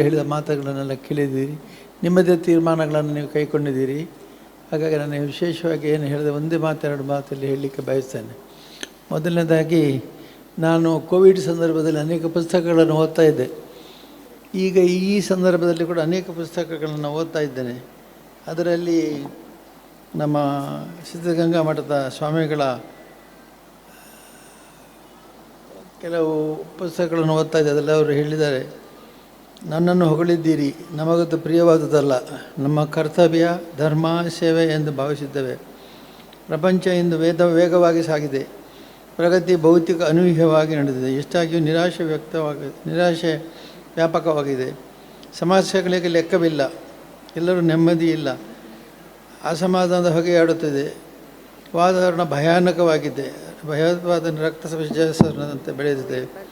ಹೇಳಿದ ಮಾತುಗಳನ್ನೆಲ್ಲ ಕೇಳಿದ್ದೀರಿ. ನಿಮ್ಮದೇ ತೀರ್ಮಾನಗಳನ್ನು ನೀವು ಕೈಗೊಂಡಿದ್ದೀರಿ ಹಾಗಾಗಿ ನಾನು ವಿಶೇಷವಾಗಿ ಏನು ಹೇಳಿದೆ ಒಂದೇ ಮಾತೆರಡು ಮಾತಲ್ಲಿ ಹೇಳಲಿಕ್ಕೆ ಬಯಸ್ತೇನೆ. ಮೊದಲನೇದಾಗಿ, ನಾನು ಕೋವಿಡ್ ಸಂದರ್ಭದಲ್ಲಿ ಅನೇಕ ಪುಸ್ತಕಗಳನ್ನು ಓದ್ತಾ ಇದ್ದೆ. ಈಗ ಈ ಸಂದರ್ಭದಲ್ಲಿ ಕೂಡ ಅನೇಕ ಪುಸ್ತಕಗಳನ್ನು ಓದ್ತಾ ಇದ್ದೇನೆ. ಅದರಲ್ಲಿ ನಮ್ಮ ಸಿದ್ಧಗಂಗಾ ಮಠದ ಸ್ವಾಮಿಗಳ, ಕೆಲವು ಪುಸ್ತಕಗಳನ್ನು ಓದ್ತಾ ಇದ್ದೆ. ಅದೆಲ್ಲ ಅವರು ಹೇಳಿದ್ದಾರೆ. ನನ್ನನ್ನು ಹೊಗಳಿದ್ದೀರಿ. ನಮಗದು ಪ್ರಿಯವಾದುದಲ್ಲ. ನಮ್ಮ ಕರ್ತವ್ಯ, ಧರ್ಮ, ಸೇವೆ ಎಂದು ಭಾವಿಸಿದ್ದೇವೆ. ಪ್ರಪಂಚ ಇಂದು ವೇದ, ವೇಗವಾಗಿ ಸಾಗಿದೆ. ಪ್ರಗತಿ ಭೌತಿಕ ಅನೂಹ್ಯವಾಗಿ ನಡೆದಿದೆ. ಎಷ್ಟಾಗಿಯೂ ನಿರಾಶೆ ವ್ಯಕ್ತವಾಗಿದೆ ನಿರಾಶೆ ವ್ಯಾಪಕವಾಗಿದೆ. ಸಮಸ್ಯೆಗಳಿಗೆ ಲೆಕ್ಕವಿಲ್ಲ. ಎಲ್ಲರೂ ನೆಮ್ಮದಿ ಇಲ್ಲ. ಅಸಮಾಧಾನದ ಹೊಗೆಯಾಡುತ್ತಿದೆ. ವಾತಾವರಣ ಭಯಾನಕವಾಗಿದೆ. ಭಯೋತ್ಪಾದನೆ ರಕ್ತ ಬೆಳೆದಿದೆ.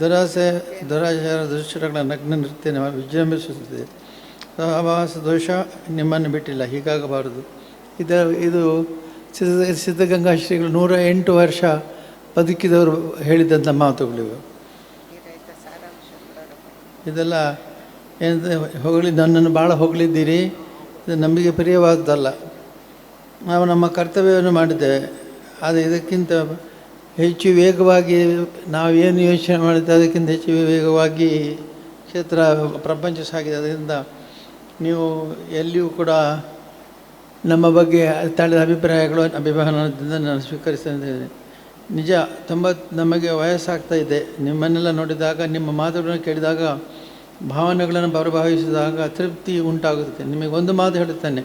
ದುರಾಸೆ ದುರಾಚಾರ ದುಶ್ಚರಗಳ ನಗ್ನ ನೃತ್ಯ ವಿಜೃಂಭಿಸುತ್ತದೆ. ಸಹವಾಸ, ದೋಷ ನಿಮ್ಮನ್ನು ಬಿಟ್ಟಿಲ್ಲ, ಹೀಗಾಗಬಾರದು. ಇದು ಇದು ಸಿದ್ಧ, ಸಿದ್ಧಗಂಗಾ ಶ್ರೀಗಳು ನೂರ ಎಂಟು ವರ್ಷ ಬದುಕಿದವರು ಹೇಳಿದಂಥ ಮಾತುಗಳಿವೆ. ಇದೆಲ್ಲ ಏನು ಹೊಗಳಿ, ನನ್ನನ್ನು ಭಾಳ ಹೊಗಳಿದ್ದೀರಿ. ಇದು ನಮಗೆ ಪ್ರಿಯವಾದದ್ದಲ್ಲ. ನಾವು ನಮ್ಮ ಕರ್ತವ್ಯವನ್ನು ಮಾಡಿದ್ದೇವೆ. ಆದರೆ ಇದಕ್ಕಿಂತ ಹೆಚ್ಚು ವೇಗವಾಗಿ ನಾವೇನು ಯೋಚನೆ ಮಾಡಿದ್ದೆ ಅದಕ್ಕಿಂತ ಹೆಚ್ಚು ವೇಗವಾಗಿ ಕ್ಷೇತ್ರ ಪ್ರಪಂಚ ಸಾಗಿದೆ. ಅದರಿಂದ ನೀವು ಎಲ್ಲಿಯೂ ಕೂಡ ನಮ್ಮ ಬಗ್ಗೆ ತಳೆದ ಅಭಿಪ್ರಾಯಗಳು, ಅಭಿಮಾನದಿಂದ ನಾನು ಸ್ವೀಕರಿಸ್ತೇನೆ ನಿಜ, ತುಂಬ ನಮಗೆ ವಯಸ್ಸಾಗ್ತಾ ಇದೆ. ನಿಮ್ಮನ್ನೆಲ್ಲ ನೋಡಿದಾಗ, ನಿಮ್ಮ ಮಾತುಗಳನ್ನು ಕೇಳಿದಾಗ, ಭಾವನೆಗಳನ್ನು ಬರಭಾವಿಸಿದಾಗ ತೃಪ್ತಿ ಉಂಟಾಗುತ್ತದೆ ನಿಮಗೆ ಒಂದು ಮಾತು ಹೇಳುತ್ತೇನೆ.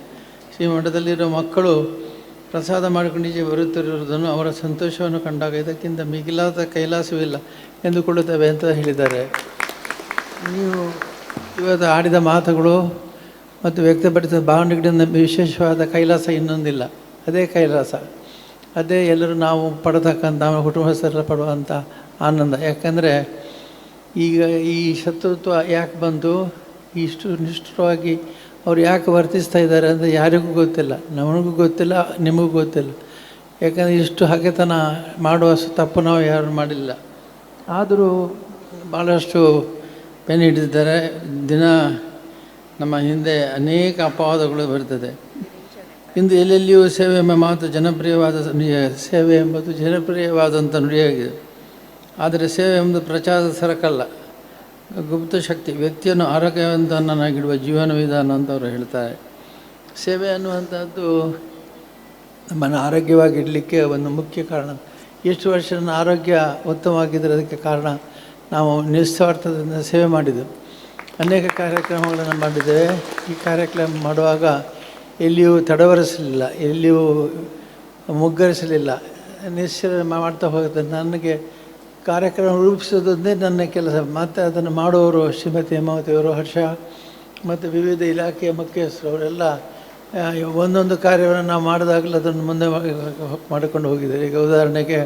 ಶ್ರೀಮಠದಲ್ಲಿರೋ ಮಕ್ಕಳು ಪ್ರಸಾದ ಮಾಡಿಕೊಂಡು ಈಚೆ ಬರುತ್ತಿರುವುದನ್ನು ಅವರ ಸಂತೋಷವನ್ನು ಕಂಡಾಗ ಇದಕ್ಕಿಂತ ಮಿಗಿಲಾದ ಕೈಲಾಸವಿಲ್ಲ ಎಂದುಕೊಳ್ಳುತ್ತೇವೆ ಅಂತ ಹೇಳಿದ್ದಾರೆ. ನೀವು ಇವತ್ತು ಆಡಿದ ಮಾತುಗಳು ಮತ್ತು ವ್ಯಕ್ತಪಡಿಸಿದ ಭಾವನೆಗಳಿಂದ ವಿಶೇಷವಾದ ಕೈಲಾಸ ಇನ್ನೊಂದಿಲ್ಲ. ಅದೇ ಕೈಲಾಸ. ಅದೇ ಎಲ್ಲರೂ ನಾವು ಪಡತಕ್ಕಂಥ ನಮ್ಮ ಕುಟುಂಬಸ್ಥರೆಲ್ಲ ಪಡುವಂಥ ಆನಂದ. ಯಾಕಂದರೆ ಈಗ ಈ ಶತ್ರುತ್ವ ಯಾಕೆ ಬಂತು? ಇಷ್ಟು ನಿಷ್ಠುರವಾಗಿ ಅವ್ರು ಯಾಕೆ ವರ್ತಿಸ್ತಾ ಇದ್ದಾರೆ ಅಂತ ಯಾರಿಗೂ ಗೊತ್ತಿಲ್ಲ, ನಮಗೂ ಗೊತ್ತಿಲ್ಲ, ನಿಮಗೂ ಗೊತ್ತಿಲ್ಲ. ಯಾಕಂದರೆ ಇಷ್ಟು ಹಗೆತನ ಮಾಡುವ ತಪ್ಪು ನಾವು ಯಾರು ಮಾಡಿಲ್ಲ. ಆದರೂ ಭಾಳಷ್ಟು ಪೆನ್ ಹಿಡಿದಿದ್ದಾರೆ. ದಿನ ನಮ್ಮ ಹಿಂದೆ ಅನೇಕ ಅಪವಾದಗಳು ಬರ್ತದೆ. ಇಂದು ಎಲ್ಲೆಲ್ಲಿಯೂ ಸೇವೆ ಎಂಬ ಮಾತು ಜನಪ್ರಿಯವಾದ ಸೇವೆ ಎಂಬುದು ಜನಪ್ರಿಯವಾದಂಥ ನುಡಿಯಾಗಿದೆ. ಆದರೆ ಸೇವೆ ಎಂಬುದು ಪ್ರಚಾರದ ಸರಕಲ್ಲ. ಗುಪ್ತ ಶಕ್ತಿ, ವ್ಯಕ್ತಿಯನ್ನು ಆರೋಗ್ಯವಂತನಾಗಿಡುವ ಜೀವನ ವಿಧಾನ ಅಂತ ಅವರು ಹೇಳ್ತಾರೆ. ಸೇವೆ ಅನ್ನುವಂಥದ್ದು ನಮ್ಮನ್ನು ಆರೋಗ್ಯವಾಗಿಡಲಿಕ್ಕೆ ಒಂದು ಮುಖ್ಯ ಕಾರಣ. ಎಷ್ಟು ವರ್ಷ ನನ್ನ ಆರೋಗ್ಯ ಉತ್ತಮವಾಗಿದ್ದರೆ ಅದಕ್ಕೆ ಕಾರಣ ನಾವು ನಿಸ್ವಾರ್ಥದಿಂದ ಸೇವೆ ಮಾಡಿದ್ದೆವು ಅನೇಕ ಕಾರ್ಯಕ್ರಮಗಳನ್ನು ಮಾಡಿದ್ದೇವೆ. ಈ ಕಾರ್ಯಕ್ರಮ ಮಾಡುವಾಗ ಎಲ್ಲಿಯೂ ತಡವರಿಸಲಿಲ್ಲ, ಎಲ್ಲಿಯೂ ಮುಗ್ಗರಿಸಲಿಲ್ಲ. ನಿಶ್ಚಯ ಮಾಡ್ತಾ ಹೋಗುತ್ತೆ. ನನಗೆ ಕಾರ್ಯಕ್ರಮ ರೂಪಿಸೋದೊಂದೇ ನನ್ನ ಕೆಲಸ. ಮತ್ತು ಅದನ್ನು ಮಾಡುವವರು ಶ್ರೀಮತಿ ಹೇಮಾವತಿಯವರು ಹರ್ಷ, ಮತ್ತು ವಿವಿಧ ಇಲಾಖೆಯ ಮುಖ್ಯಸ್ಥರು ಅವರೆಲ್ಲ ಒಂದೊಂದು ಕಾರ್ಯವನ್ನು ನಾವು ಮಾಡಿದಾಗಲೂ ಅದನ್ನು ಮುಂದೆ ಮಾಡಿಕೊಂಡು ಹೋಗಿದ್ದಾರೆ. ಈಗ ಉದಾಹರಣೆಗೆ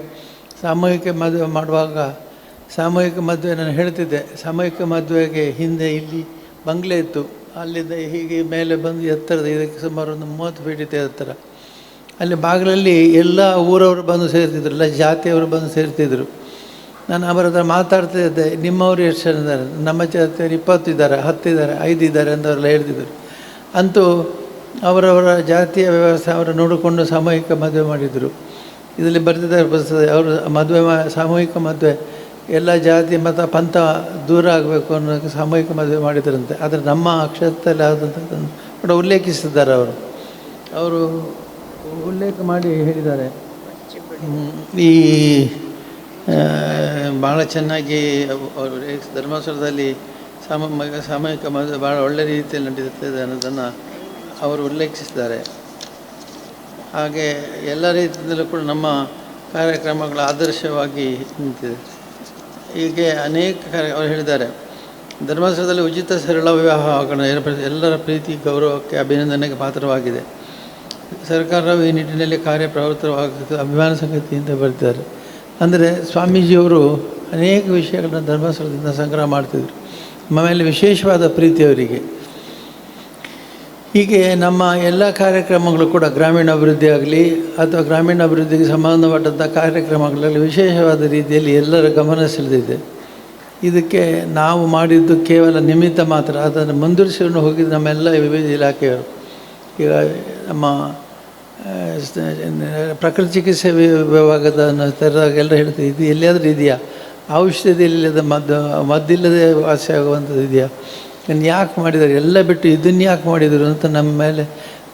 ಸಾಮೂಹಿಕ ಮದುವೆ ಮಾಡುವಾಗ ಸಾಮೂಹಿಕ ಮದುವೆ ನಾನು ಹೇಳ್ತಿದ್ದೆ. ಸಾಮೂಹಿಕ ಮದುವೆಗೆ ಹಿಂದೆ ಇಲ್ಲಿ ಬಂಗ್ಲೆ ಇತ್ತು. ಅಲ್ಲಿಂದ ಹೀಗೆ ಮೇಲೆ ಬಂದು ಎತ್ತರದ, ಇದಕ್ಕೆ ಸುಮಾರು ಒಂದು ಮೂವತ್ತು ಫೀಟ್ ಇತ್ತು ಎತ್ತರ. ಅಲ್ಲಿ ಬಾಗಿಲಲ್ಲಿ ಎಲ್ಲ ಊರವರು ಬಂದು ಸೇರ್ತಿದ್ರು, ಎಲ್ಲ ಜಾತಿಯವರು ಬಂದು ಸೇರ್ತಿದ್ರು. ನಾನು ಅವರ ಹತ್ರ ಮಾತಾಡ್ತಾ ಇದ್ದೆ ನಿಮ್ಮವರು ಎಷ್ಟು ಜನ ಇದ್ದಾರೆ? ನಮ್ಮ ಜಾತಿಯವರು ಇಪ್ಪತ್ತು ಇದ್ದಾರೆ ಹತ್ತು ಇದ್ದಾರೆ ಐದು ಇದ್ದಾರೆ ಅಂತ ಅವರೆಲ್ಲ ಹೇಳ್ತಿದ್ದರು ಅಂತೂ ಅವರವರ ಜಾತಿಯ ವ್ಯವಸ್ಥೆ ಅವರು ನೋಡಿಕೊಂಡು ಸಾಮೂಹಿಕ ಮದುವೆ ಮಾಡಿದರು. ಇದರಲ್ಲಿ ಬರ್ತಿದ್ದಾರೆ ಬರ್ತದೆ ಅವರು ಮದುವೆ ಮಾ ಸಾಮೂಹಿಕ ಮದುವೆ ಎಲ್ಲ ಜಾತಿ ಮತ ಪಂಥ ದೂರ ಆಗಬೇಕು ಅನ್ನೋದಕ್ಕೆ ಸಾಮೂಹಿಕ ಮದುವೆ ಮಾಡಿದ್ರಂತೆ. ಆದರೆ ನಮ್ಮ ಅಕ್ಷರದಲ್ಲಿ ಆದಂಥದ್ದನ್ನು ಕೂಡ ಉಲ್ಲೇಖಿಸಿದ್ದಾರೆ ಅವರು. ಅವರು ಉಲ್ಲೇಖ ಮಾಡಿ ಹೇಳಿದ್ದಾರೆ. ಈ ಭಾಳ ಚೆನ್ನಾಗಿ ಧರ್ಮಸ್ಥಳದಲ್ಲಿ ಸಾಮ ಸಾಮೂಹಿಕ ಮದುವೆ ಭಾಳ ಒಳ್ಳೆ ರೀತಿಯಲ್ಲಿ ನಡೀತದೆ ಅನ್ನೋದನ್ನು ಅವರು ಉಲ್ಲೇಖಿಸಿದ್ದಾರೆ. ಹಾಗೆ ಎಲ್ಲ ರೀತಿಯಲ್ಲೂ ಕೂಡ ನಮ್ಮ ಕಾರ್ಯಕ್ರಮಗಳು ಆದರ್ಶವಾಗಿ ನಿಂತಿದೆ. ಹೀಗೆ ಅನೇಕ ಕಾರ್ಯ, ಅವರು ಹೇಳಿದ್ದಾರೆ ಧರ್ಮಸ್ಥಳದಲ್ಲಿ ಉಚಿತ ಸರಳ ವಿವಾಹ ಎಲ್ಲರ ಪ್ರೀತಿ, ಗೌರವಕ್ಕೆ ಅಭಿನಂದನೆಗೆ ಪಾತ್ರವಾಗಿದೆ. ಸರ್ಕಾರವು ಈ ನಿಟ್ಟಿನಲ್ಲಿ ಕಾರ್ಯಪ್ರವೃತ್ತವಾಗುತ್ತದೆ ಅಭಿಮಾನ ಸಂಗತಿ ಅಂತ ಬರ್ತಿದ್ದಾರೆ ಅಂದರೆ ಸ್ವಾಮೀಜಿಯವರು ಅನೇಕ ವಿಷಯಗಳನ್ನ ಧರ್ಮಸ್ಥಳದಿಂದ ಸಂಗ್ರಹ ಮಾಡ್ತಿದ್ರು. ಮನೆಯಲ್ಲಿ ವಿಶೇಷವಾದ ಪ್ರೀತಿ ಅವರಿಗೆ. ಹೀಗೆ ನಮ್ಮ ಎಲ್ಲ ಕಾರ್ಯಕ್ರಮಗಳು ಕೂಡ ಗ್ರಾಮೀಣ ಅಭಿವೃದ್ಧಿ ಆಗಲಿ ಅಥವಾ ಗ್ರಾಮೀಣ ಅಭಿವೃದ್ಧಿಗೆ ಸಂಬಂಧಪಟ್ಟಂಥ ಕಾರ್ಯಕ್ರಮಗಳಲ್ಲಿ ವಿಶೇಷವಾದ ರೀತಿಯಲ್ಲಿ ಎಲ್ಲರ ಗಮನ ಸೆಳೆದಿದೆ. ಇದಕ್ಕೆ ನಾವು ಮಾಡಿದ್ದು ಕೇವಲ ನಿಮಿತ್ತ ಮಾತ್ರ. ಅದನ್ನು ಮುಂದುವರಿಸಿಕೊಂಡು ಹೋಗಿದ್ದು ನಮ್ಮೆಲ್ಲ ವಿವಿಧ ಇಲಾಖೆಯವರು. ಈಗ ನಮ್ಮ ಪ್ರಕೃತಿ ಚಿಕಿತ್ಸೆ ವಿಭಾಗದ ವಿಭಾಗದ ಎಲ್ಲರೂ ಹೇಳ್ತೀವಿ ಇದು ಎಲ್ಲಿಯಾದರೂ ಇದೆಯಾ? ಔಷಧಿ ಇಲ್ಲದ ಮದ್ದು, ಮದ್ದಿಲ್ಲದೆ ವಾಸಿಯಾಗುವಂಥದ್ದು ಇದೆಯಾ? ಇನ್ನು ಯಾಕೆ ಮಾಡಿದ್ದಾರೆ? ಎಲ್ಲ ಬಿಟ್ಟು ಇದನ್ನು ಯಾಕೆ ಮಾಡಿದರು ಅಂತ ನಮ್ಮ ಮೇಲೆ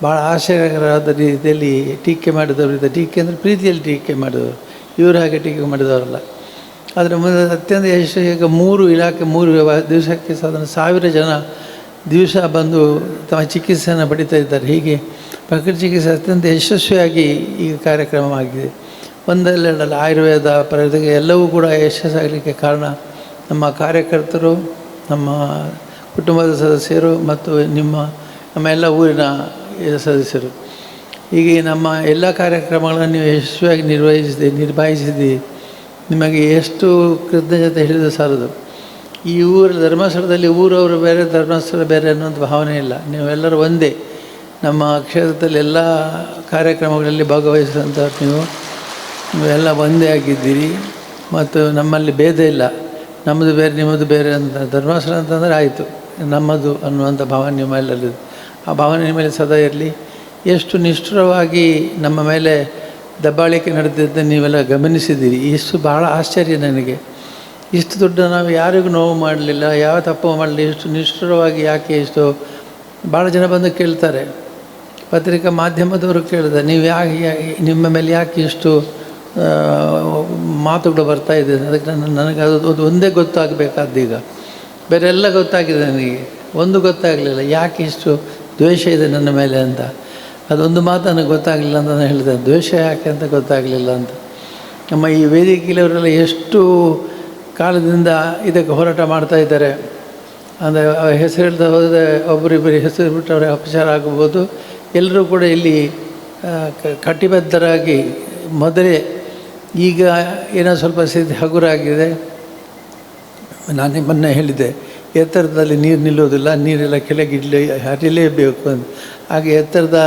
ಭಾಳ ಆಶ್ಚರ್ಯಕರವಾದ ರೀತಿಯಲ್ಲಿ ಟೀಕೆ ಮಾಡಿದವರು ಇದ್ದಾರೆ. ಟೀಕೆ ಅಂದರೆ ಪ್ರೀತಿಯಲ್ಲಿ ಟೀಕೆ ಮಾಡಿದವರು. ಇವರು ಹಾಗೆ ಟೀಕೆ ಮಾಡಿದವರಲ್ಲ. ಅದರ ಮುಂದೆ ಅತ್ಯಂತ ಯಶಸ್ವಿ ಈಗ ಮೂರು ಇಲಾಖೆ, ಮೂರು ದಿವಸಕ್ಕೆ ಸಾಧಾರಣ ಸಾವಿರ ಜನ ದಿವಸ ಬಂದು ತಮ್ಮ ಚಿಕಿತ್ಸೆಯನ್ನು ಪಡಿತಾ ಇದ್ದಾರೆ. ಹೀಗೆ ಪ್ರಕೃತಿ ಚಿಕಿತ್ಸೆ ಅತ್ಯಂತ ಯಶಸ್ವಿಯಾಗಿ ಈ ಕಾರ್ಯಕ್ರಮವಾಗಿದೆ. ಒಂದೆರಡಲ್ಲ, ಆಯುರ್ವೇದ ಪ್ರಗತಿ ಎಲ್ಲವೂ ಕೂಡ ಯಶಸ್ಸಾಗಲಿಕ್ಕೆ ಕಾರಣ ನಮ್ಮ ಕಾರ್ಯಕರ್ತರು, ನಮ್ಮ ಕುಟುಂಬದ ಸದಸ್ಯರು ಮತ್ತು ನಿಮ್ಮ, ನಮ್ಮ ಎಲ್ಲ ಊರಿನ ಸದಸ್ಯರು. ಹೀಗೆ ನಮ್ಮ ಎಲ್ಲ ಕಾರ್ಯಕ್ರಮಗಳನ್ನು ನೀವು ಯಶಸ್ವಿಯಾಗಿ ನಿರ್ವಹಿಸಿದೆ ನಿರ್ಭಾಯಿಸಿದೆ ನಿಮಗೆ ಎಷ್ಟು ಕೃತಜ್ಞತೆ ಹೇಳಿದ ಸಾಲದು. ಈ ಊರ ಧರ್ಮಸ್ಥಳದಲ್ಲಿ ಊರವರು ಬೇರೆ, ಧರ್ಮಸ್ಥಳ ಬೇರೆ ಅನ್ನೋಂಥ ಭಾವನೆ ಇಲ್ಲ. ನೀವೆಲ್ಲರೂ ಒಂದೇ. ನಮ್ಮ ಕ್ಷೇತ್ರದಲ್ಲಿ ಎಲ್ಲ ಕಾರ್ಯಕ್ರಮಗಳಲ್ಲಿ ಭಾಗವಹಿಸಿದಂಥ ನೀವು ನೀವೆಲ್ಲ ಒಂದೇ ಆಗಿದ್ದೀರಿ. ಮತ್ತು ನಮ್ಮಲ್ಲಿ ಭೇದ ಇಲ್ಲ. ನಮ್ಮದು ಬೇರೆ, ನಿಮ್ಮದು ಬೇರೆ ಅಂತ ಧರ್ಮಾಸನ ಅಂತಂದರೆ ಆಯಿತು. ನಮ್ಮದು ಅನ್ನುವಂಥ ಭಾವನೆ ನಿಮ್ಮಲ್ಲಲ್ಲಿದೆ ಆ ಭಾವನೆ ನಿಮ್ಮ ಮೇಲೆ ಸದಾ ಇರಲಿ. ಎಷ್ಟು ನಿಷ್ಠುರವಾಗಿ ನಮ್ಮ ಮೇಲೆ ದಬ್ಬಾಳಿಕೆ ನಡೆದಿದ್ದ ನೀವೆಲ್ಲ ಗಮನಿಸಿದ್ದೀರಿ. ಇಷ್ಟು ಭಾಳ ಆಶ್ಚರ್ಯ ನನಗೆ. ಇಷ್ಟು ದೊಡ್ಡ ನಾವು ಯಾರಿಗೂ ನೋವು ಮಾಡಲಿಲ್ಲ, ಯಾವ ತಪ್ಪು ಮಾಡಲಿ ಇಷ್ಟು ನಿಷ್ಠುರವಾಗಿ ಯಾಕೆ ಇಷ್ಟು ಭಾಳ ಜನ ಬಂದು ಕೇಳ್ತಾರೆ. ಪತ್ರಿಕಾ ಮಾಧ್ಯಮದವರು ಕೇಳಿದೆ, ನೀವು ಯಾಕೆ ನಿಮ್ಮ ಮೇಲೆ ಯಾಕೆ ಇಷ್ಟು ಮಾತುಗಳು ಬರ್ತಾ ಇದೆ? ಅದಕ್ಕೆ ನನಗೆ ಅದು ಅದು ಒಂದೇ ಗೊತ್ತಾಗಬೇಕಾದ್ದು ಈಗ. ಬೇರೆ ಎಲ್ಲ ಗೊತ್ತಾಗಿದೆ ನನಗೆ. ಒಂದು ಗೊತ್ತಾಗಲಿಲ್ಲ, ಯಾಕೆ ಇಷ್ಟು ದ್ವೇಷ ಇದೆ ನನ್ನ ಮೇಲೆ ಅಂತ. ಅದೊಂದು ಮಾತು ನನಗೆ ಗೊತ್ತಾಗಲಿಲ್ಲ ಅಂತ ನಾನು ಹೇಳಿದೆ. ದ್ವೇಷ ಯಾಕೆ ಅಂತ ಗೊತ್ತಾಗಲಿಲ್ಲ ಅಂತ. ನಮ್ಮ ಈ ವೇದಿಕೆಯವರೆಲ್ಲ ಎಷ್ಟು ಕಾಲದಿಂದ ಇದಕ್ಕೆ ಹೋರಾಟ ಮಾಡ್ತಾ ಇದ್ದಾರೆ. ಅಂದರೆ ಹೆಸರು ಹೇಳ್ತಾ ಹೋದರೆ ಒಬ್ಬರಿಬ್ಬರು ಹೆಸರು ಬಿಟ್ಟು ಅವರಿಗೆ ಅಪಚಾರ ಆಗಬಹುದು ಎಲ್ಲರೂ ಕೂಡ ಇಲ್ಲಿ ಕಟಿಬದ್ಧರಾಗಿ ಮೊದಲೇ ಈಗ ಏನೋ ಸ್ವಲ್ಪ ಸ್ಥಿತಿ ಹಗುರಾಗಿದೆ. ನಾನೇ ಮೊನ್ನೆ ಹೇಳಿದ್ದೆ, ಎತ್ತರದಲ್ಲಿ ನೀರು ನಿಲ್ಲೋದಿಲ್ಲ, ನೀರೆಲ್ಲ ಕೆಳಗೆ ಇಡ್ಲಿ, ಹರಿಲೇಬೇಕು ಅಂತ. ಹಾಗೆ ಎತ್ತರದ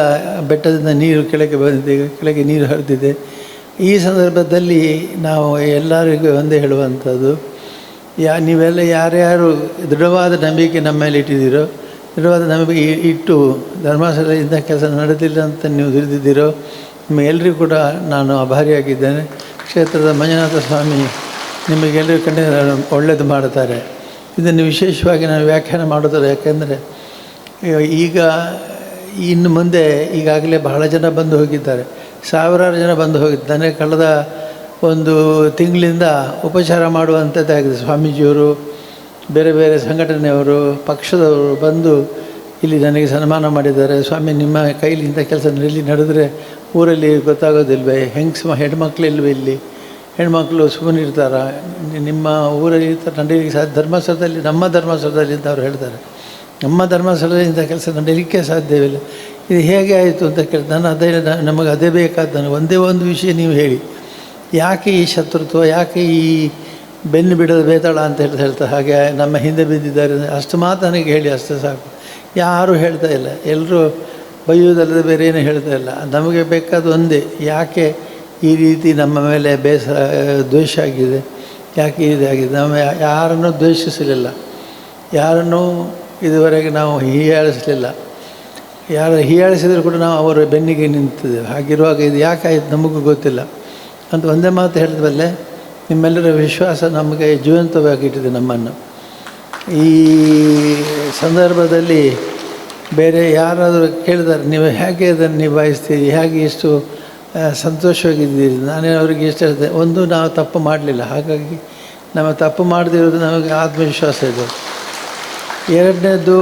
ಬೆಟ್ಟದಿಂದ ನೀರು ಕೆಳಗೆ ಬಂದಿದೆ, ಕೆಳಗೆ ನೀರು ಹರಿದಿದೆ. ಈ ಸಂದರ್ಭದಲ್ಲಿ ನಾವು ಎಲ್ಲರಿಗೂ ಒಂದೇ ಹೇಳುವಂಥದ್ದು, ಯಾ, ನೀವೆಲ್ಲ ಯಾರ್ಯಾರು ದೃಢವಾದ ನಂಬಿಕೆ ನಮ್ಮ ಮೇಲೆ ಇಟ್ಟಿದ್ದೀರೋ ದೃಢವಾದ ನಮಗೆ ಇಟ್ಟು ಇದ್ದ ಕೆಲಸ ನಡೆದಿಲ್ಲ ಅಂತ ನೀವು ತಿಳಿದಿದ್ದೀರೋ ನಿಮಗೆಲ್ಲರಿಗೂ ಕೂಡ ನಾನು ಆಭಾರಿಯಾಗಿದ್ದೇನೆ. ಕ್ಷೇತ್ರದ ಮಂಜುನಾಥ ಸ್ವಾಮಿ ನಿಮಗೆಲ್ಲರಿಗೂ ಕಂಡ ಒಳ್ಳೆಯದು ಮಾಡುತ್ತಾರೆ. ಇದನ್ನು ವಿಶೇಷವಾಗಿ ನಾನು ವ್ಯಾಖ್ಯಾನ ಮಾಡೋದಿಲ್ಲ ಯಾಕೆಂದರೆ, ಈಗ ಇನ್ನು ಮುಂದೆ ಈಗಾಗಲೇ ಬಹಳ ಜನ ಬಂದು ಹೋಗಿದ್ದಾರೆ. ಸಾವಿರಾರು ಜನ ಬಂದು ಹೋಗಿದ್ದಾರೆ. ಕಳೆದ ಒಂದು ತಿಂಗಳಿಂದ ಉಪಚಾರ ಮಾಡುವಂಥದ್ದಾಗಿದೆ ಸ್ವಾಮೀಜಿಯವರು. ಬೇರೆ ಬೇರೆ ಸಂಘಟನೆಯವರು, ಪಕ್ಷದವರು ಬಂದು ಇಲ್ಲಿ ನನಗೆ ಸನ್ಮಾನ ಮಾಡಿದ್ದಾರೆ. ಸ್ವಾಮಿ, ನಿಮ್ಮ ಕೈಲಿ ಇಂಥ ಕೆಲಸ ಇಲ್ಲಿ ನಡೆದರೆ ಊರಲ್ಲಿ ಗೊತ್ತಾಗೋದಿಲ್ವೇ? ಹೆಂಗ್ಸ್ ಹೆಣ್ಮಕ್ಳು ಇಲ್ವೇ ಇಲ್ಲಿ? ಹೆಣ್ಮಕ್ಳು ಸುಮ್ಮನೆ ನಿಮ್ಮ ಊರಲ್ಲಿ ಇರ್ತಾರೆ ನಡೆಯಲಿಕ್ಕೆ ಸಾಧ್ಯ, ಧರ್ಮಸ್ಥಳದಲ್ಲಿ, ನಮ್ಮ ಧರ್ಮಸ್ಥಳದಲ್ಲಿ ಅಂತ ಅವ್ರು ಹೇಳ್ತಾರೆ. ನಮ್ಮ ಧರ್ಮಸ್ಥಳದಲ್ಲಿ ಇಂಥ ಕೆಲಸ ನಡೀಲಿಕ್ಕೆ ಸಾಧ್ಯವಿಲ್ಲ. ಇದು ಹೇಗೆ ಆಯಿತು ಅಂತ ಕೇಳಿ ನಾನು ಅದೇ, ನಮಗೆ ಅದೇ ಬೇಕಾದ ನನಗೆ ಒಂದೇ ಒಂದು ವಿಷಯ ನೀವು ಹೇಳಿ. ಯಾಕೆ ಈ ಶತ್ರುತ್ವ, ಯಾಕೆ ಈ ಬೆನ್ನು ಬಿಡದ ಬೇತಾಳ ಅಂತ ಹೇಳ್ತಾ ಹೇಳ್ತಾ, ಹಾಗೆ ನಮ್ಮ ಹಿಂದೆ ಬಿದ್ದಿದ್ದಾರೆ. ಅಷ್ಟು ಮಾತು ನನಗೆ ಹೇಳಿ, ಅಷ್ಟು ಸಾಕು. ಯಾರೂ ಹೇಳ್ತಾ ಇಲ್ಲ. ಎಲ್ಲರೂ ಬೈಯೋದಲ್ಲದೆ ಬೇರೆ ಏನೂ ಹೇಳ್ತಾ ಇಲ್ಲ. ನಮಗೆ ಬೇಕಾದ ಒಂದೇ, ಯಾಕೆ ಈ ರೀತಿ ನಮ್ಮ ಮೇಲೆ ಬೇಸರ ದ್ವೇಷ ಆಗಿದೆ? ಯಾಕೆ ಇದಾಗಿದೆ ನಮ್ಮ ಯಾರನ್ನೂ ದ್ವೇಷಿಸಲಿಲ್ಲ. ಯಾರನ್ನೂ ಇದುವರೆಗೆ ನಾವು ಹೀಯಾಳಿಸಲಿಲ್ಲ. ಯಾರು ಹೀಯಾಳಿಸಿದರೂ ಕೂಡ ನಾವು ಅವರ ಬೆನ್ನಿಗೆ ನಿಂತಿದ್ದೇವೆ. ಹಾಗಿರುವಾಗ ಇದು ಯಾಕಾಯ್ತು ನಮಗೂ ಗೊತ್ತಿಲ್ಲ. ಅಂತ ಒಂದೇ ಮಾತು ಹೇಳಿದ್ವಲ್ಲೇ ನಿಮ್ಮೆಲ್ಲರ ವಿಶ್ವಾಸ ನಮಗೆ ಜೀವಂತವಾಗಿಟ್ಟಿದೆ ನಮ್ಮನ್ನು. ಈ ಸಂದರ್ಭದಲ್ಲಿ ಬೇರೆ ಯಾರಾದರೂ ಕೇಳಿದಾರೆ ನೀವು ಹೇಗೆ ಅದನ್ನು ನಿಭಾಯಿಸ್ತೀರಿ, ಹೇಗೆ ಇಷ್ಟು ಸಂತೋಷವಾಗಿದ್ದೀರಿ? ನಾನೇ ಅವರಿಗೆ ಇಷ್ಟ ಹೇಳಿದೆ, ಒಂದು ನಾವು ತಪ್ಪು ಮಾಡಲಿಲ್ಲ. ಹಾಗಾಗಿ ನಮ್ಮ ತಪ್ಪು ಮಾಡದಿರೋದು ನಮಗೆ ಆತ್ಮವಿಶ್ವಾಸ ಇದೆ. ಎರಡನೇದು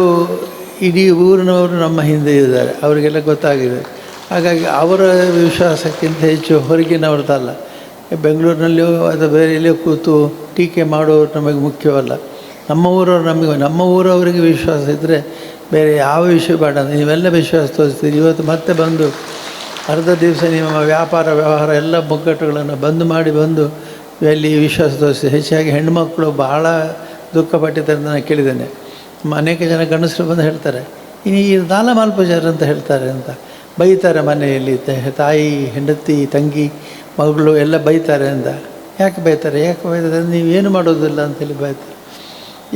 ಇಡೀ ಊರಿನವರು ನಮ್ಮ ಹಿಂದೆ ಇದ್ದಾರೆ. ಅವರಿಗೆಲ್ಲ ಗೊತ್ತಾಗಿದೆ. ಹಾಗಾಗಿ ಅವರ ವಿಶ್ವಾಸಕ್ಕಿಂತ ಹೆಚ್ಚು ಹೊರಗಿನವ್ರದ್ದಲ್ಲ. ಬೆಂಗಳೂರಿನಲ್ಲಿಯೋ ಅಥವಾ ಬೇರೆ ಎಲ್ಲಿಯೋ ಕೂತು ಟೀಕೆ ಮಾಡೋರು ನಮಗೆ ಮುಖ್ಯವಲ್ಲ. ನಮ್ಮ ಊರವ್ರು ನಮಗೆ, ನಮ್ಮ ಊರವರಿಗೆ ವಿಶ್ವಾಸ ಇದ್ದರೆ ಬೇರೆ ಯಾವ ವಿಷಯ ಬೇಡ. ನೀವೆಲ್ಲ ವಿಶ್ವಾಸ ತೋರಿಸ್ತೀರಿ. ಇವತ್ತು ಮತ್ತೆ ಬಂದು ಅರ್ಧ ದಿವಸ ನಿಮ್ಮ ವ್ಯಾಪಾರ, ವ್ಯವಹಾರ ಎಲ್ಲ ಮುಗ್ಗಟ್ಟುಗಳನ್ನು ಬಂದ್ ಮಾಡಿ ಬಂದು ಅಲ್ಲಿ ವಿಶ್ವಾಸ ತೋರಿಸಿ. ಹೆಚ್ಚಾಗಿ ಹೆಣ್ಮಕ್ಳು ಬಹಳ ದುಃಖಪಟ್ಟಿದ್ದಾರೆ ನಾನು ಕೇಳಿದ್ದೇನೆ. ಅನೇಕ ಜನ ಗಂಡಸರು ಬಂದು ಹೇಳ್ತಾರೆ. ಇನ್ನು ಈ ನಾಲಮಾಲ್ ಮಾಲ್ಪೂಜಾರ್ ಅಂತ ಹೇಳ್ತಾರೆ ಅಂತ. ಬೈತಾರೆ ಮನೆಯಲ್ಲಿ ತಾಯಿ, ಹೆಂಡತಿ, ತಂಗಿ, ಮಗಳು ಎಲ್ಲ ಬೈತಾರೆ ಅಂತ. ಯಾಕೆ ಬೈತಾರೆ? ಯಾಕೆ ಬೈತಾರೆ? ಏನು ಮಾಡೋದಿಲ್ಲ ಅಂತೇಳಿ ಬೈತಾರೆ.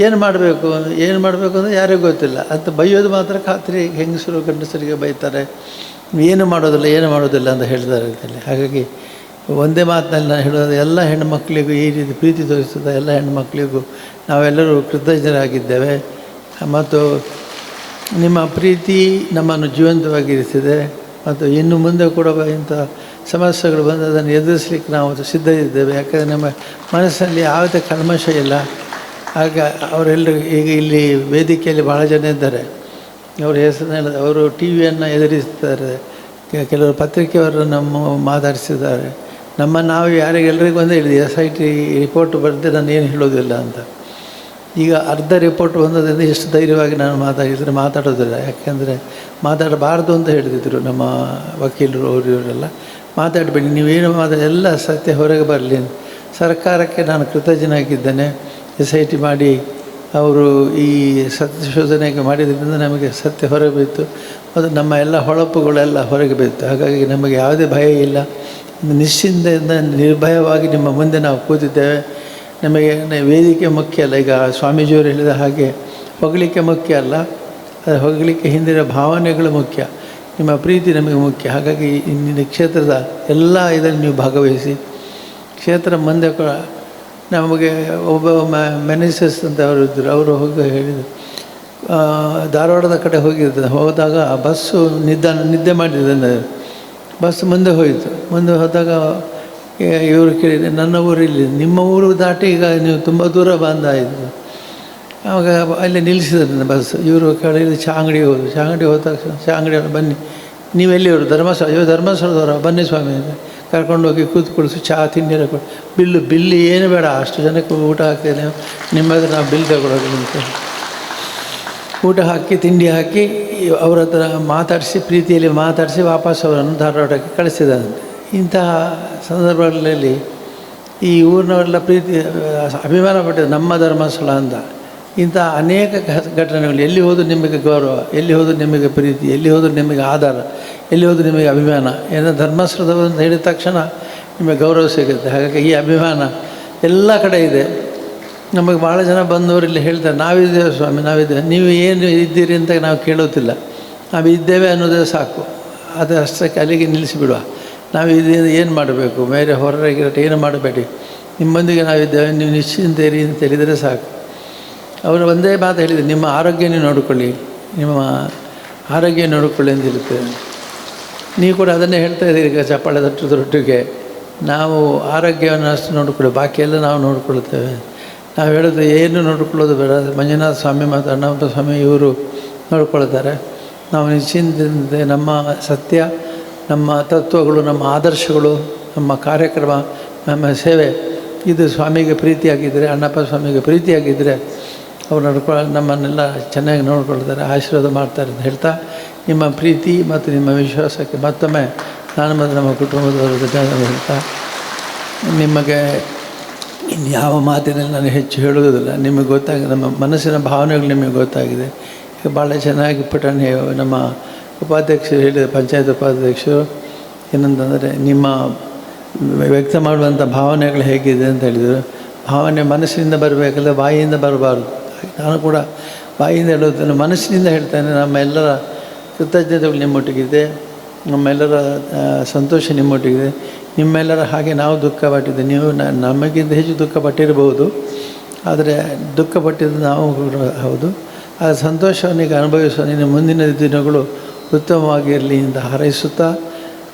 ಏನು ಮಾಡಬೇಕು ಏನು ಮಾಡಬೇಕು ಅಂದರೆ ಯಾರಿಗೂ ಗೊತ್ತಿಲ್ಲ. ಅಂತ ಬೈಯೋದು ಮಾತ್ರ ಖಾತ್ರಿ, ಹೆಂಗಸರು, ಗಂಡಸರಿಗೆ ಬೈತಾರೆ. ಏನು ಮಾಡೋದಿಲ್ಲ ಏನು ಮಾಡೋದಿಲ್ಲ ಅಂತ ಹೇಳ್ತಾರೆ ಅಂತೇಳಿ. ಹಾಗಾಗಿ ಒಂದೇ ಮಾತಿನಲ್ಲಿ ನಾನು ಹೇಳೋದು ಎಲ್ಲ ಹೆಣ್ಣುಮಕ್ಕಳಿಗೂ ಈ ರೀತಿ ಪ್ರೀತಿ ತೋರಿಸಿದ ಎಲ್ಲ ಹೆಣ್ಣುಮಕ್ಕಳಿಗೂ ನಾವೆಲ್ಲರೂ ಕೃತಜ್ಞರಾಗಿದ್ದೇವೆ. ಮತ್ತು ನಿಮ್ಮ ಪ್ರೀತಿ ನಮ್ಮನ್ನು ಜೀವಂತವಾಗಿರಿಸಿದೆ ಮತ್ತು ಇನ್ನು ಮುಂದೆ ಕೂಡ ಇಂಥ ಸಮಸ್ಯೆಗಳು ಬಂದು ಅದನ್ನು ಎದುರಿಸಲಿಕ್ಕೆ ನಾವು ಸಿದ್ಧ ಇದ್ದೇವೆ ಯಾಕಂದರೆ ನಮ್ಮ ಮನಸ್ಸಲ್ಲಿ ಯಾವುದೇ ಕಲ್ಮಶ ಇಲ್ಲ. ಆಗ ಅವರೆಲ್ಲರೂ ಈಗ ಇಲ್ಲಿ ವೇದಿಕೆಯಲ್ಲಿ ಭಾಳ ಜನ ಇದ್ದಾರೆ. ಅವ್ರ ಹೇಳಿದ, ಅವರು ಟಿ ವಿಯನ್ನು ಎದುರಿಸ್ತಾರೆ. ಕೆಲವರು ಪತ್ರಿಕೆಯವರು ನಮ್ಮ ಮಾತಾಡಿಸಿದ್ದಾರೆ. ನಮ್ಮ ನಾವು ಯಾರಿಗೆಲ್ಲರಿಗೂ ಒಂದೇ ಹೇಳಿದೆ ಎಸ್ ಐ ಟಿ ರಿಪೋರ್ಟ್ ಬರೆದೇ ನಾನು ಏನು ಹೇಳೋದಿಲ್ಲ ಅಂತ. ಈಗ ಅರ್ಧ ರಿಪೋರ್ಟ್ ಬಂದದ್ರಿಂದ ಎಷ್ಟು ಧೈರ್ಯವಾಗಿ ನಾನು ಮಾತಾಡಿದರೆ ಮಾತಾಡೋದಿಲ್ಲ. ಯಾಕೆಂದರೆ ಮಾತಾಡಬಾರ್ದು ಅಂತ ಹೇಳಿದ್ರು ನಮ್ಮ ವಕೀಲರು ಅವರು ಇವರೆಲ್ಲ ಮಾತಾಡಬೇಡಿ, ನೀವೇನು ಮಾತಾಡ, ಎಲ್ಲ ಸತ್ಯ ಹೊರಗೆ ಬರಲಿ ಸರ್ಕಾರಕ್ಕೆ ನಾನು ಕೃತಜ್ಞನಾಗಿದ್ದೇನೆ. ಎಸ್ ಐ ಟಿ ಮಾಡಿ ಅವರು ಈ ಸತ್ಯಶೋಧನೆಗೆ ಮಾಡಿದ್ರಿಂದ ನಮಗೆ ಸತ್ಯ ಹೊರಗೆ ಬಿತ್ತು. ಅದು ನಮ್ಮ ಎಲ್ಲ ಹೊಳಪುಗಳೆಲ್ಲ ಹೊರಗೆ ಬಿತ್ತು. ಹಾಗಾಗಿ ನಮಗೆ ಯಾವುದೇ ಭಯ ಇಲ್ಲ. ನಿಶ್ಚಿಂತೆಯಿಂದ ನಿರ್ಭಯವಾಗಿ ನಿಮ್ಮ ಮುಂದೆ ನಾವು ಕೂತಿದ್ದೇವೆ. ನಮಗೆ ವೇದಿಕೆ ಮುಖ್ಯ ಅಲ್ಲ. ಈಗ ಸ್ವಾಮೀಜಿಯವರು ಹೇಳಿದ ಹಾಗೆ ಹೊಗಳಿಕೆ ಮುಖ್ಯ ಅಲ್ಲ. ಅದು ಹೊಗಳಿಕೆ ಹಿಂದಿನ ಭಾವನೆಗಳು ಮುಖ್ಯ. ನಿಮ್ಮ ಪ್ರೀತಿ ನಮಗೆ ಮುಖ್ಯ. ಹಾಗಾಗಿ ಇಂದಿನ ಕ್ಷೇತ್ರದ ಎಲ್ಲ ಇದನ್ನು ನೀವು ಭಾಗವಹಿಸಿ. ಕ್ಷೇತ್ರ ಮುಂದೆ ಕೂಡ ನಮಗೆ ಒಬ್ಬ ಮೆನಿಸಸ್ ಅಂತ ಅವರು ಇದ್ದರು ಅವರು ಹೋಗಿ ಹೇಳಿದರು. ಧಾರವಾಡದ ಕಡೆ ಹೋಗಿದ್ದೆ ಹೋದಾಗ ಬಸ್ಸು ನಿದ್ದೆ ನಿದ್ದೆ ಮಾಡಿದ್ದೆ ಬಸ್ ಮುಂದೆ ಹೋಯಿತು. ಮುಂದೆ ಹೋದಾಗ ಇವರು ಕೇಳಿದೆ ನನ್ನ ಊರಿಲ್ಲಿ ನಿಮ್ಮ ಊರು ದಾಟಿ ಈಗ ನೀವು ತುಂಬ ದೂರ ಬಂದಾಯಿತು ಆವಾಗ ಅಲ್ಲಿ ನಿಲ್ಲಿಸಿದ್ರು ಬಸ್. ಇವರು ಕೇಳಿದ್ರೆ ಚಾ ಅಂಗಡಿಗೆ ಹೋದ್ರು ಚಾ ಅಂಗಡಿ ಹೋದ ತಕ್ಷಣ ಚಾ ಅಂಗಡಿಯವರು ಬನ್ನಿ. ನೀವು ಎಲ್ಲಿಯವರು ಧರ್ಮಸ್ಥಳ? ಇವರು ಧರ್ಮಸ್ಥಳದವರು ಬನ್ನಿ ಸ್ವಾಮಿ. ಅಂತ ಕರ್ಕೊಂಡೋಗಿ ಕೂತ್ಕೊಳಿಸಿ ಚಹಾ, ತಿಂಡಿ ಬಿಲ್ಲು ಬಿಲ್ಲು ಏನು ಬೇಡ. ಅಷ್ಟು ಜನಕ್ಕೆ ಊಟ ಹಾಕ್ತೇನೆ ನಿಮ್ಮ ಹತ್ರ ನಾವು ಬಿಲ್ ತಗೊಳ್ಳೋದು ಅಂತ. ಊಟ ಹಾಕಿ, ತಿಂಡಿ ಹಾಕಿ, ಅವ್ರ ಹತ್ರ ಮಾತಾಡಿಸಿ, ಪ್ರೀತಿಯಲ್ಲಿ ಮಾತಾಡಿಸಿ ವಾಪಸ್ ಅವರನ್ನು ಧಾರವಾಡಕ್ಕೆ ಕಳಿಸಿದಂತೆ ಇಂತಹ ಸಂದರ್ಭಗಳಲ್ಲಿ ಈ ಊರಿನವರೆಲ್ಲ ಪ್ರೀತಿ, ಅಭಿಮಾನ ಪಟ್ಟಿದ್ದು ನಮ್ಮ ಧರ್ಮಸ್ಥಳ ಅಂತ. ಇಂಥ ಅನೇಕ ಘಟನೆಗಳು, ಎಲ್ಲಿ ಹೋದರೂ ನಿಮಗೆ ಗೌರವ, ಎಲ್ಲಿ ಹೋದರೂ ನಿಮಗೆ ಪ್ರೀತಿ, ಎಲ್ಲಿ ಹೋದರೂ ನಿಮಗೆ ಆಧಾರ, ಎಲ್ಲಿ ಹೋದರೂ ನಿಮಗೆ ಅಭಿಮಾನ, ಏನೋ ಧರ್ಮಸ್ಥಳದವರು ಅಂತ ಹೇಳಿದ ತಕ್ಷಣ ನಿಮಗೆ ಗೌರವ ಸಿಗುತ್ತೆ. ಹಾಗಾಗಿ ಈ ಅಭಿಮಾನ ಎಲ್ಲ ಕಡೆ ಇದೆ. ನಮಗೆ ಭಾಳ ಜನ ಬಂದವರು ಇಲ್ಲಿ ಹೇಳ್ತಾರೆ, ನಾವಿದ್ದೇವೆ ಸ್ವಾಮಿ, ನಾವಿದ್ದೇವೆ. ನೀವು ಏನು ಇದ್ದೀರಿ ಅಂತ ನಾವು ಕೇಳೋದಿಲ್ಲ. ನಾವು ಇದ್ದೇವೆ ಅನ್ನೋದೇ ಸಾಕು. ಅದು ಅಷ್ಟಕ್ಕೆ ಅಲ್ಲಿಗೆ ನಿಲ್ಲಿಸಿಬಿಡುವ. ನಾವು ಇದರಿಂದ ಏನು ಮಾಡಬೇಕು? ಬೇರೆ ಹೊರಗೆ ಏನು ಮಾಡಬೇಡಿ? ನಿಮ್ಮೊಂದಿಗೆ ನಾವಿದ್ದೇವೆ, ನೀವು ನಿಶ್ಚಿಂತ ಇರಿ ಅಂತ ಹೇಳಿದರೆ ಸಾಕು. ಅವರು ಒಂದೇ ಮಾತು ಹೇಳಿದರು, ನಿಮ್ಮ ಆರೋಗ್ಯ ನೀವು ನೋಡಿಕೊಳ್ಳಿ, ನಿಮ್ಮ ಆರೋಗ್ಯ ನೋಡಿಕೊಳ್ಳಿ ಅಂತ ಹೇಳ್ತೇವೆ ನೀವು ಕೂಡ ಅದನ್ನೇ ಹೇಳ್ತಾ ಇದ್ದೀರಿ, ಈಗ ಚಪ್ಪಾಳೆ ತಟ್ಟುದರೊಟ್ಟಿಗೆ ನಾವು ಆರೋಗ್ಯವನ್ನು ಅಷ್ಟು ನೋಡಿಕೊಳ್ಳಿ ಎಲ್ಲ ನಾವು ನೋಡಿಕೊಳ್ತೇವೆ ನಾವು ಹೇಳೋದು ಏನು ನೋಡಿಕೊಳ್ಳೋದು ಬೇಡ. ಮಂಜುನಾಥ ಸ್ವಾಮಿ ಮತ್ತು ಅಣ್ಣಪ್ಪ ಸ್ವಾಮಿ ಇವರು ನೋಡ್ಕೊಳ್ತಾರೆ ನಾವು ನಿಶ್ಚಿಂತೆ ನಮ್ಮ ಸತ್ಯ ನಮ್ಮ ತತ್ವಗಳು, ನಮ್ಮ ಆದರ್ಶಗಳು, ನಮ್ಮ ಕಾರ್ಯಕ್ರಮ, ನಮ್ಮ ಸೇವೆ. ಇದು ಸ್ವಾಮಿಗೆ ಪ್ರೀತಿಯಾಗಿದ್ದರೆ ಅಣ್ಣಪ್ಪ ಸ್ವಾಮಿಗೆ ಪ್ರೀತಿಯಾಗಿದ್ದರೆ ಅವ್ರು ನಡ್ಕೊ, ನಮ್ಮನ್ನೆಲ್ಲ ಚೆನ್ನಾಗಿ ನೋಡ್ಕೊಳ್ತಾರೆ, ಆಶೀರ್ವಾದ ಮಾಡ್ತಾರೆ ಅಂತ ಹೇಳ್ತಾ, ನಿಮ್ಮ ಪ್ರೀತಿ ಮತ್ತು ನಿಮ್ಮ ವಿಶ್ವಾಸಕ್ಕೆ ಮತ್ತೊಮ್ಮೆ ನಾನು ಮತ್ತು ನಮ್ಮ ಕುಟುಂಬದವರು ಹೇಳ್ತಾ, ನಿಮಗೆ ಇನ್ಯಾವ ಮಾತಿನಲ್ಲಿ ನಾನು ಹೆಚ್ಚು ಹೇಳುವುದಿಲ್ಲ. ನಿಮಗೆ ಗೊತ್ತಾಗಿದೆ ನಮ್ಮ ಮನಸ್ಸಿನ ಭಾವನೆಗಳು ನಿಮಗೆ ಗೊತ್ತಾಗಿದೆ. ಭಾಳ ಚೆನ್ನಾಗಿ ಪುಟಣಿ ನಮ್ಮ ಉಪಾಧ್ಯಕ್ಷರು ಹೇಳಿದ, ಪಂಚಾಯತ್ ಉಪಾಧ್ಯಕ್ಷರು ಏನಂತಂದರೆ, ನಿಮ್ಮ ವ್ಯಕ್ತ ಮಾಡುವಂಥ ಭಾವನೆಗಳು ಹೇಗಿದೆ ಅಂತ ಹೇಳಿದರು. ಭಾವನೆ ಮನಸ್ಸಿನಿಂದ ಬರಬೇಕಲ್ಲ ಬಾಯಿಯಿಂದ ಬರಬಾರ್ದು. ನಾನು ಕೂಡ ಬಾಯಿಯಿಂದ ಹೇಳುವುದನ್ನು ಮನಸ್ಸಿನಿಂದ ಹೇಳ್ತೇನೆ. ನಮ್ಮ ಎಲ್ಲರ ಕೃತಜ್ಞತೆಗಳು ನಿಮ್ಮೊಟ್ಟಿಗಿದೆ. ನಮ್ಮೆಲ್ಲರ ಸಂತೋಷ ನಿಮ್ಮೊಟ್ಟಿಗಿದೆ. ನಿಮ್ಮೆಲ್ಲರ ಹಾಗೆ ನಾವು ದುಃಖ ಪಟ್ಟಿದ್ದೆ ನೀವು ನಮಗಿಂತ ಹೆಚ್ಚು ದುಃಖ ಪಟ್ಟಿರಬಹುದು ಆದರೆ ದುಃಖ ಪಟ್ಟಿದ್ದು ನಾವು ಹೌದು. ಆ ಸಂತೋಷವನ್ನು ಸಂತೋಷವನ್ನೀಗ ಅನುಭವಿಸುವ ನಿನ್ನ ಮುಂದಿನ ದಿನಗಳು ಉತ್ತಮವಾಗಿರಲಿ ಅಂತ ಹಾರೈಸುತ್ತಾ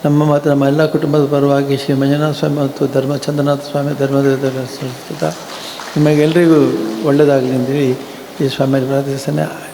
ನಮ್ಮ ಮತ್ತು ನಮ್ಮ ಎಲ್ಲ ಕುಟುಂಬದ ಪರವಾಗಿ ಶ್ರೀ ಮಂಜುನಾಥ ಸ್ವಾಮಿ ಮತ್ತು ಧರ್ಮಚಂದ್ರನಾಥ ಸ್ವಾಮಿ ಧರ್ಮದೇವತೆ ನಿಮಗೆಲ್ಲರಿಗೂ ಒಳ್ಳೆಯದಾಗಲಿ ಅಂತೇಳಿ ಈ ಸ್ವಾಮಿಯಲ್ಲಿ ಪ್ರಾರ್ಥಿಸ್ತೇನೆ